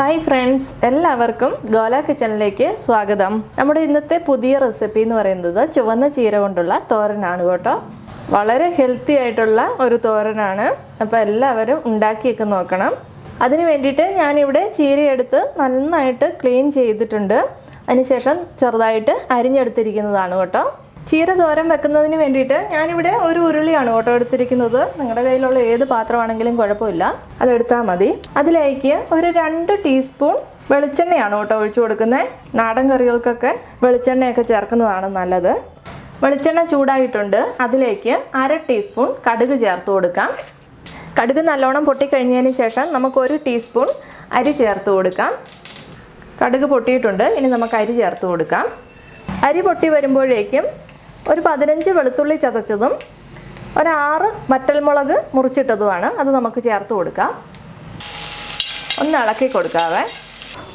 Hi friends എല്ലാവർക്കും ഗോല കിച്ചണിലേക്ക് സ്വാഗതം. നമ്മുടെ ഇന്നത്തെ പുതിയ റെസിപ്പി എന്ന് പറയുന്നത് ചുവന്ന ചീര കൊണ്ടുള്ള തോരനാണ് കേട്ടോ. വളരെ ഹെൽത്തി ആയിട്ടുള്ള ഒരു തോരനാണ്. അപ്പോൾ എല്ലാവരും ഉണ്ടാക്കിയൊക്കെ നോക്കണം. അതിന് വേണ്ടിയിട്ട് ഞാനിവിടെ ചീരയെടുത്ത് നന്നായിട്ട് ക്ലീൻ ചെയ്തിട്ടുണ്ട്. അതിനുശേഷം ചെറുതായിട്ട് അരിഞ്ഞെടുത്തിരിക്കുന്നതാണ് കേട്ടോ. ചീര തോരൻ വെക്കുന്നതിന് വേണ്ടിയിട്ട് ഞാനിവിടെ ഒരു ഉരുളിയാണ് ഓട്ടോ എടുത്തിരിക്കുന്നത്. നിങ്ങളുടെ കയ്യിലുള്ള ഏത് പാത്രമാണെങ്കിലും കുഴപ്പമില്ല. അതെടുത്താൽ മതി. അതിലേക്ക് ഒരു രണ്ട് ടീസ്പൂൺ വെളിച്ചെണ്ണയാണ് കേട്ടോ ഒഴിച്ചു കൊടുക്കുന്നത്. നാടൻ കറികൾക്കൊക്കെ വെളിച്ചെണ്ണയൊക്കെ ചേർക്കുന്നതാണ് നല്ലത്. വെളിച്ചെണ്ണ ചൂടായിട്ടുണ്ട്. അതിലേക്ക് അര ടീസ്പൂൺ കടുക് ചേർത്ത് കൊടുക്കാം. കടുക് നല്ലോണം പൊട്ടിക്കഴിഞ്ഞതിന് ശേഷം നമുക്ക് ഒരു ടീസ്പൂൺ അരി ചേർത്ത് കൊടുക്കാം. കടുക് പൊട്ടിയിട്ടുണ്ട്. ഇനി നമുക്ക് അരി ചേർത്ത് കൊടുക്കാം. അരി പൊട്ടി വരുമ്പോഴേക്കും ഒരു പതിനഞ്ച് വെളുത്തുള്ളി ചതച്ചതും ഒരാറ് വറ്റൽമുളക് മുറിച്ചിട്ടതുമാണ്. അത് നമുക്ക് ചേർത്ത് കൊടുക്കാം. ഒന്ന് ഇളക്കി കൊടുക്കാവേ.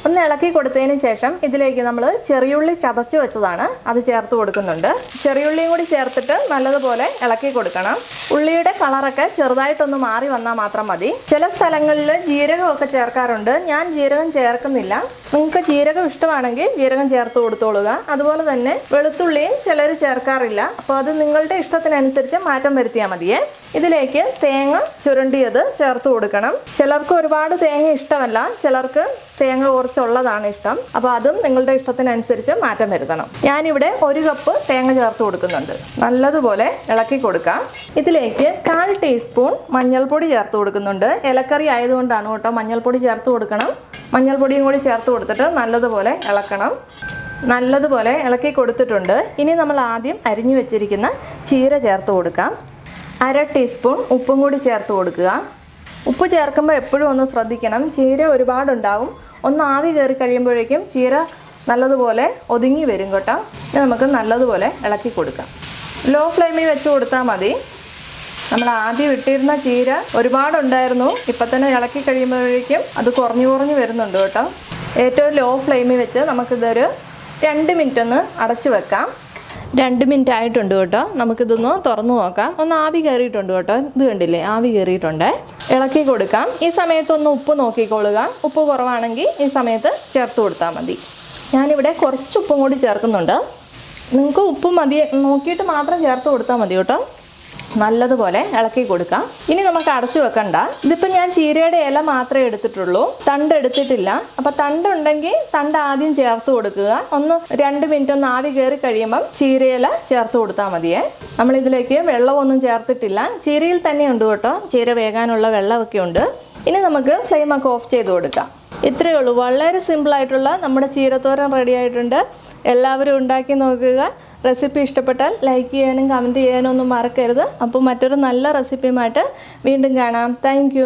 ഒന്ന് ഇളക്കി കൊടുത്തതിന് ശേഷം ഇതിലേക്ക് നമ്മൾ ചെറിയുള്ളി ചതച്ച് വെച്ചതാണ്. അത് ചേർത്ത് കൊടുക്കുന്നുണ്ട്. ചെറിയുള്ളിയും കൂടി ചേർത്തിട്ട് നല്ലതുപോലെ ഇളക്കി കൊടുക്കണം. ഉള്ളിയുടെ കളറൊക്കെ ചെറുതായിട്ടൊന്ന് മാറി വന്നാൽ മാത്രം മതി. ചില സ്ഥലങ്ങളിൽ ജീരകമൊക്കെ ചേർക്കാറുണ്ട്. ഞാൻ ജീരകം ചേർക്കുന്നില്ല. നിങ്ങൾക്ക് ജീരകം ഇഷ്ടമാണെങ്കിൽ ജീരകം ചേർത്ത് കൊടുത്തോളുക. അതുപോലെ തന്നെ വെളുത്തുള്ളിയും ചിലർ ചേർക്കാറില്ല. അപ്പോൾ അത് നിങ്ങളുടെ ഇഷ്ടത്തിനനുസരിച്ച് മാറ്റം വരുത്തിയാൽ മതിയേ. ഇതിലേക്ക് തേങ്ങ ചുരണ്ടിയത് ചേർത്ത് കൊടുക്കണം. ചിലർക്ക് ഒരുപാട് തേങ്ങ ഇഷ്ടമല്ല. ചിലർക്ക് തേങ്ങ കുറച്ചുള്ളതാണ് ഇഷ്ടം. അപ്പോൾ അതും നിങ്ങളുടെ ഇഷ്ടത്തിനനുസരിച്ച് മാറ്റം വരുത്തണം. ഞാനിവിടെ ഒരു കപ്പ് തേങ്ങ ചേർത്ത് കൊടുക്കുന്നുണ്ട്. നല്ലതുപോലെ ഇളക്കി കൊടുക്കാം. ഇതിലേക്ക് കാൽ ടീസ്പൂൺ മഞ്ഞൾപ്പൊടി ചേർത്ത് കൊടുക്കുന്നുണ്ട്. ഇലക്കറി ആയതുകൊണ്ടാണ് കേട്ടോ മഞ്ഞൾപ്പൊടി ചേർത്ത് കൊടുക്കണം. മഞ്ഞൾപ്പൊടിയും കൂടി ചേർത്ത് കൊടുത്തിട്ട് നല്ലതുപോലെ ഇളക്കണം. നല്ലതുപോലെ ഇളക്കി കൊടുത്തിട്ടുണ്ട്. ഇനി നമ്മൾ ആദ്യം അരിഞ്ഞു വെച്ചിരിക്കുന്ന ചീര ചേർത്ത് കൊടുക്കാം. അര ടീസ്പൂൺ ഉപ്പും കൂടി ചേർത്ത് കൊടുക്കുക. ഉപ്പ് ചേർക്കുമ്പോൾ എപ്പോഴും ഒന്ന് ശ്രദ്ധിക്കണം. ചീര ഒരുപാടുണ്ടാവും. ഒന്ന് ആവി കയറി കഴിയുമ്പോഴേക്കും ചീര നല്ലതുപോലെ ഒതുങ്ങി വരും കേട്ടോ. നമുക്ക് നല്ലതുപോലെ ഇളക്കി കൊടുക്കാം. ലോ ഫ്ലെയിമിൽ വെച്ച് കൊടുത്താൽ മതി. നമ്മൾ ആദ്യം ഇട്ടിരുന്ന ചീര ഒരുപാടുണ്ടായിരുന്നു. ഇപ്പം തന്നെ ഇളക്കി കഴിയുമ്പോഴേക്കും അത് കുറഞ്ഞു കുറഞ്ഞു വരുന്നുണ്ട് കേട്ടോ. ഏറ്റവും ലോ ഫ്ലെയിമിൽ വെച്ച് നമുക്കിതൊരു രണ്ട് മിനിറ്റ് ഒന്ന് അടച്ചു വെക്കാം. രണ്ട് മിനിറ്റ് ആയിട്ടുണ്ട് കേട്ടോ. നമുക്കിതൊന്ന് തുറന്നു നോക്കാം. ഒന്ന് ആവി കയറിയിട്ടുണ്ട് കേട്ടോ. ഇത് കണ്ടില്ലേ? ആവി കയറിയിട്ടുണ്ട്. ഇളക്കി കൊടുക്കാം. ഈ സമയത്തൊന്ന് ഉപ്പ് നോക്കിക്കൊള്ളുക. ഉപ്പ് കുറവാണെങ്കിൽ ഈ സമയത്ത് ചേർത്ത് കൊടുത്താൽ മതി. ഞാനിവിടെ കുറച്ച് ഉപ്പും കൂടി ചേർക്കുന്നുണ്ട്. നിങ്ങൾക്ക് ഉപ്പ് മതി. നോക്കിയിട്ട് മാത്രം ചേർത്ത് കൊടുത്താൽ മതി കേട്ടോ. നല്ലതുപോലെ ഇളക്കി കൊടുക്കാം. ഇനി നമുക്ക് അടച്ചു വെക്കണ്ട. ഇതിപ്പോൾ ഞാൻ ചീരയുടെ ഇല മാത്രമേ എടുത്തിട്ടുള്ളൂ. തണ്ട് എടുത്തിട്ടില്ല. അപ്പോൾ തണ്ടുണ്ടെങ്കിൽ തണ്ട് ആദ്യം ചേർത്ത് കൊടുക്കുക. ഒന്ന് രണ്ട് മിനിറ്റ് ഒന്ന് ആവി കയറി കഴിയുമ്പം ചീരയില ചേർത്ത് കൊടുത്താൽ മതിയേ. നമ്മളിതിലേക്ക് വെള്ളമൊന്നും ചേർത്തിട്ടില്ല. ചീരയിൽ തന്നെ ഉണ്ട് കേട്ടോ. ചീര വേകാനുള്ള വെള്ളമൊക്കെ ഉണ്ട്. ഇനി നമുക്ക് ഫ്ലെയിമൊക്കെ ഓഫ് ചെയ്ത് കൊടുക്കാം. ഇത്രയേ ഉള്ളൂ. വളരെ സിമ്പിളായിട്ടുള്ള നമ്മുടെ ചീരത്തോരൻ റെഡി ആയിട്ടുണ്ട്. എല്ലാവരും ഉണ്ടാക്കി നോക്കുക. റെസിപ്പി ഇഷ്ടപ്പെട്ടാൽ ലൈക്ക് ചെയ്യാനും കമന്റ് ചെയ്യാനും ഒന്നും മറക്കരുത്. അപ്പോൾ മറ്റൊരു നല്ല റെസിപ്പിയുമായിട്ട് വീണ്ടും കാണാം. താങ്ക്